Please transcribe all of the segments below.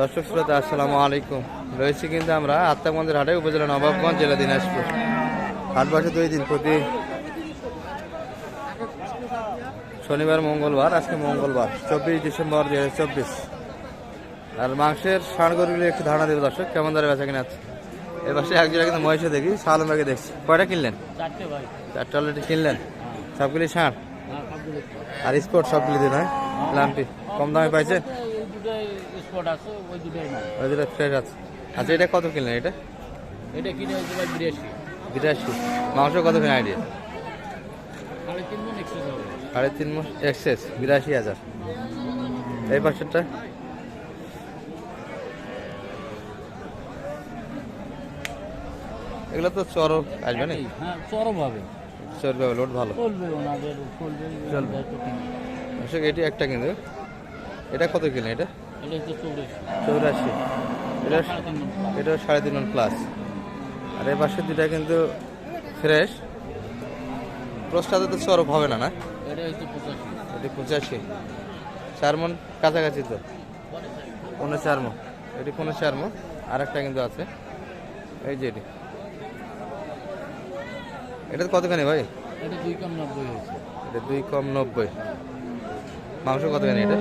দর্শক শ্রোতা আসসালামু আলাইকুম। রয়েছি কিন্তু আমরা আত্মাগঞ্জের হাটে উপজেলা নবাবগঞ্জ জেলা দিনাজপুর। হাট বসে দুই দিন প্রতি শনিবার মঙ্গলবার আজকে মঙ্গলবার চব্বিশ ডিসেম্বর দুই হাজার চব্বিশ। আর মাংসের ষাঁড়গরগুলি একটু ধারণা দেবে দর্শক কেমন দরে বেচা কিনা আছে? এর পাশে একজোড়া কিন্তু মহিষে দেখি সালমাকে দেখছি। কয়টা কিনলেন? চারটে অলরেডি কিনলেন। সবগুলি ষাঁড় হ্যাঁ আর স্পোর্ট সবগুলি দিন হয়? লাম্পি। কম দামে পাইছে স্পট আছে ওই দুটোই ওই দুটো ফ্রেশ আছে। আচ্ছা এটা কত কিনলেন এটা? এটা কিনে হয়েছে ভাই বিরাশি। বিরাশি। মাংস কত কিনে আইডিয়া সাড়ে তিন মন এক্সেস হবে। সাড়ে তিন মাস এক্সেস বিরাশি হাজার। এই পাশেরটা এগুলো তো চরক আসবে না হ্যাঁ চরম হবে। চরবে লোড ভালো। চলবে ওনাদের এটি একটা কিন্তু এটা কত কিনে এটা? চৌরাশি। এটা মন সাড়ে তিন প্লাস আর এই পাশের দুটা কিন্তু ফ্রেশ প্রস্তাতে তো চরক হবে না না? এটি পঁচাশি। চার মন কাছাকাছি তো? পনেরো চার মন। এটি পনেরো চার মন। আর একটা কিন্তু আছে। এই যে এটি। এটা কতখানি ভাই? এটা দুই কম নব্বই এটা দুই কম নব্বই। মাংস কতখানি এটা?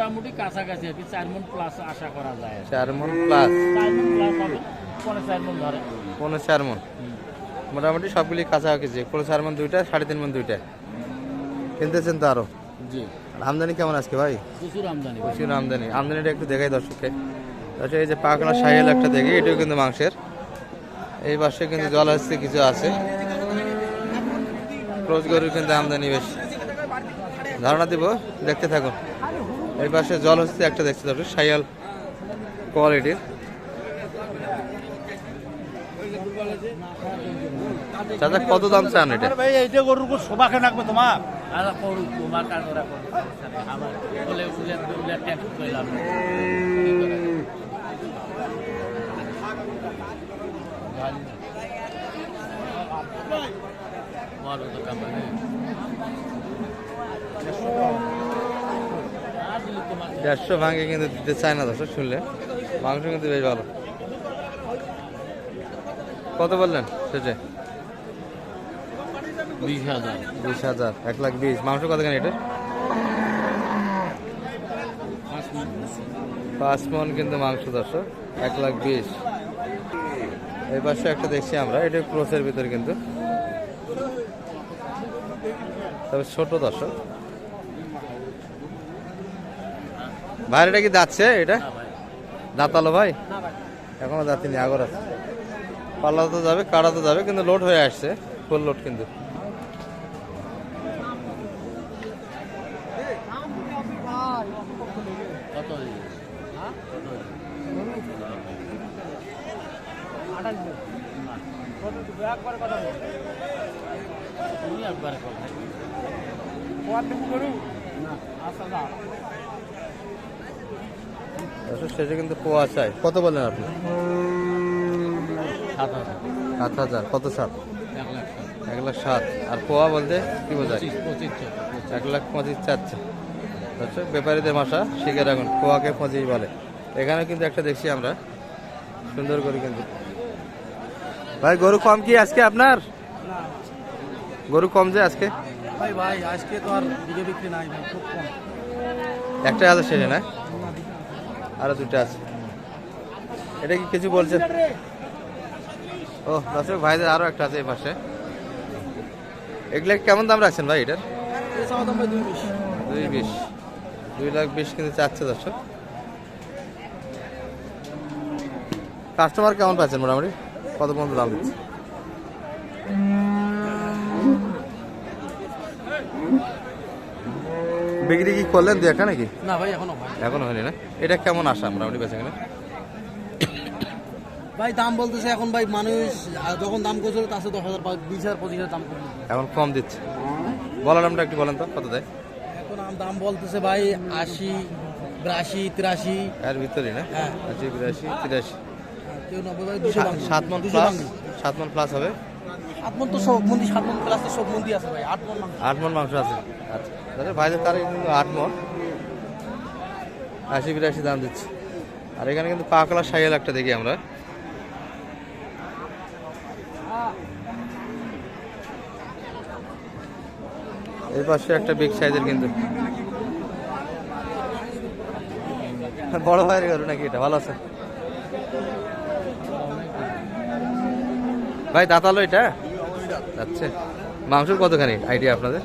মোটামুটি কাছাকাছি আর কি চার মন প্লাস আশা করা যায় চার মন প্লাস চার মন প্লাস হবে পনেরো চার মন ধরে। পনেরো চার মন? মোটামুটি সবগুলি কাছাকাছি পনেরো চার মন দুইটা সাড়ে তিন মন দুইটা। কিনতেছেন তো আরও? জি। আমদানি কেমন আজকে ভাই? প্রচুর আমদানি প্রচুর আমদানি। আমদানিটা একটু দেখাই দর্শককে। দর্শক এই যে পাকনা সাহেল একটা দেখি এটাও কিন্তু মাংসের। এই পাশে কিন্তু জল আসছে কিছু আছে। ক্রোজ গরুর কিন্তু আমদানি বেশি। ধারণা দিব দেখতে থাকুন। এই পাশে জল হচ্ছে একটা দেখতে দর্শক সাইয়াল কোয়ালিটির। দাদা কত দাম চান এটা? ভাই এইটা গরুর উপর শোভা খেয়ে রাখবে তোমার। আলাদা করুক তোমার কাজ ওরা করুক আমার বলে উলে উলে ট্যাক্স করলাম বলো তো আর দিলে তোমার দেড়শো ভাঙে কিন্তু দিতে চায় না দর্শক শুনলে। মাংস কিন্তু বেশ ভালো। কত বললেন সেটা বিশ হাজার। বিশ হাজার এক লাখ বিশ। মাংস কতখানি এটা? পাঁচ পাঁচ মন কিন্তু মাংস দর্শক এক লাখ বিশ। এই পাশে একটা দেখছি আমরা এটা ক্রোসের ভিতরে কিন্তু। তবে ছোট দর্শক। বাইরেটা কি যাচ্ছে এটা? দাঁতালো ভাই? এখনও যাত্রী আগর আছে। পাল্লা তো যাবে কাড়া তো যাবে কিন্তু লোড হয়ে আসছে ফুল লোড কিন্তু। কত তুমি একবার দর্শক শেষে কিন্তু পোয়া চাই। কত বললেন আপনি? সাত হাজার। কত সাত? এক লাখ এক লাখ সাত। আর পোয়া বলতে কি বোঝায়? এক লাখ পঁচিশ চাচ্ছে দর্শক ব্যাপারীদের ভাষা শিখে রাখুন। পোয়াকে পঁচিশ বলে। এখানে কিন্তু একটা দেখছি আমরা। সুন্দর করে কিন্তু। ভাই গরু কম কি আজকে আপনার? গরু কম যে আজকে? ভাই ভাই আজকে তো আর দিকে বিক্রি নাই ভাই খুব কম। একটা আছে শেষে না? আরও দুটো আছে। এটা কি কিছু বলছে? ও দর্শক ভাইদের আরও একটা আছে এই পাশে। এগুলা কেমন দাম রাখছেন ভাই এটার? দুই বিশ। দুই লাখ বিশ কিন্তু চাচ্ছে দর্শক। কাস্টমার কেমন পাচ্ছেন মোটামুটি? কত পর্যন্ত দাম দিচ্ছে? বিক্রি কি করলেন দু একটা নাকি? না ভাই এখনও এখনও হয়নি না? এটা কেমন আসা মোটামুটি বেঁচে কিনা? ভাই দাম বলতেছে এখন ভাই মানুষ যখন দাম করছিল তার সাথে দশ হাজার বিশ হাজার পঁচিশ হাজার দাম এখন কম দিচ্ছে। বলার নামটা একটু বলেন তো কত দেয়? এখন আম দাম বলতেছে ভাই আশি বিরাশি তিরাশি। এর ভিতরে না? হ্যাঁ। আশি বিরাশি তিরাশি। সা- সাত মন প্লাস সাত মন প্লাস হবে? মন তো সব সাত মন সব আছে ভাই, আট মন মাংস। আছে। আচ্ছা ভাইদের কিন্তু আট বিরাশি আর এখানে কিন্তু পাকলা সাইয়াল একটা দেখি আমরা। এই পাশে একটা বিগ সাইজের কিন্তু। বড় ভাইয়ের গরু নাকি এটা? ভালো আছে। ভাই, দাঁতালো এটা? যাচ্ছে মাংসের কতখানি? আইডিয়া আপনাদের?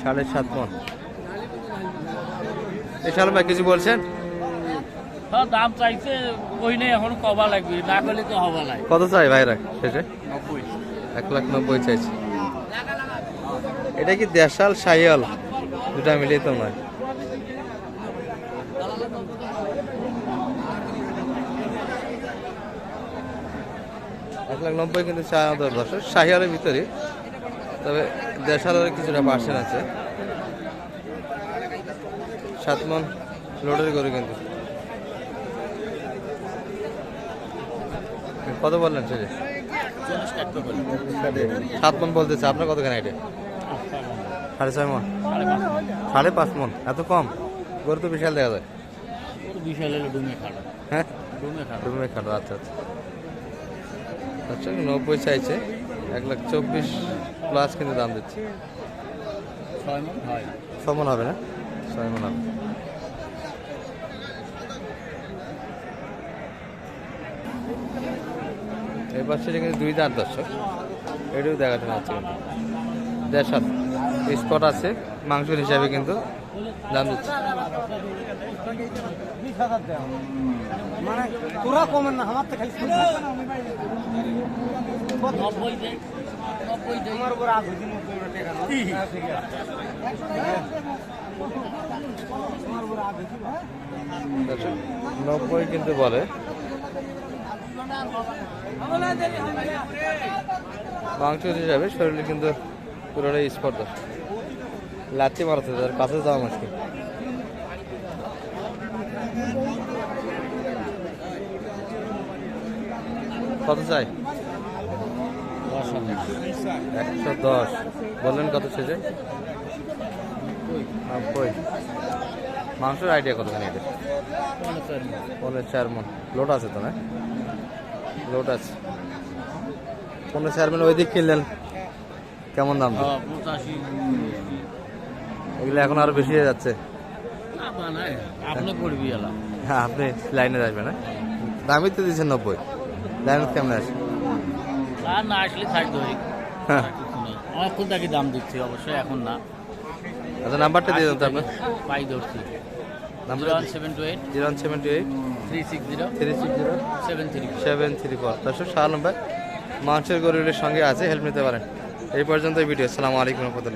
সাড়ে সাত মন। এই সাল ভাই কিছু বলছেন? হ্যাঁ দাম চাইছে ওই নেই এখন কবা লাগবে। না করলে তো হবা লাগে কত চাই ভাইরা শেষে? নব্বই। এক লাখ নব্বই চাইছে। এটা কি দেশাল সাইয়াল দুটা মিলিয়ে তো নয়। এক লাখ নব্বই কিন্তু চা আমাদের দর্শক। শাহিয়ালের ভিতরে। তবে দেশালের কিছুটা পার্সেন্ট আছে। সাত মন লোডের গরু কিন্তু। কত বললেন সেটা পারি সাত মন বলতেছে। আপনার কতখানি এটা সাড়ে ছয় মন। সাড়ে পাঁচ মন। এত কম? গরু তো বিশাল দেখা যায়। বিশাল হ্যাঁ? ডুমে খাটো আচ্ছা আচ্ছা। আচ্ছা নব্বই চাইছে এক লাখ চব্বিশ প্লাস কিন্তু দাম দিচ্ছে। ছয় ছ মন হবে না? ছয় মন হবে। এই পাশে কিন্তু দুই দাঁত দর্শক। এটাও দেখাতে যাচ্ছে কিন্তু দেড়শো স্পট আছে। মাংসের হিসাবে কিন্তু দাম দিচ্ছে মানে তোরা কমেন না আমার তো খালি নব্বই আমার উপর আগ কিন্তু বলে। মাংস হিসাবে শরীরে কিন্তু পুরোটাই স্পট দর্শক লাচ্ছি মারাতে তার কাছে যাওয়া মুশকিল। কত চাই? একশো দশ। বললেন কত শেষে নব্বই। মাংসের আইডিয়া কতখানি এটা পনেরো চার মন। লোড আছে তো, না? লোড আছে। পনেরো চার মন ওই দিক কিনলেন। কেমন দাম? পঁচাশি। এগুলো এখন আরও বেশি হয়ে যাচ্ছে। আপনি হ্যাঁ আপনি লাইনে আসবেন না দামই তো দিচ্ছেন নব্বই। লাইনে কেমন আর না আসলে ধরি। হ্যাঁ। তাকে দাম দিচ্ছি অবশ্যই এখন না। আচ্ছা নাম্বারটা দিয়ে দেন তো আপনার। পাই ধরছি। Number one seven two eight. Zero one seven two eight. Three six zero. Three six zero. Seven three seven three four. দর্শক শাহ নম্বর মাংসের গরুরের সঙ্গে আছে হেল্প নিতে পারেন। এই পর্যন্ত ভিডিও। আসসালামু আলাইকুম রহমতুল্লাহ।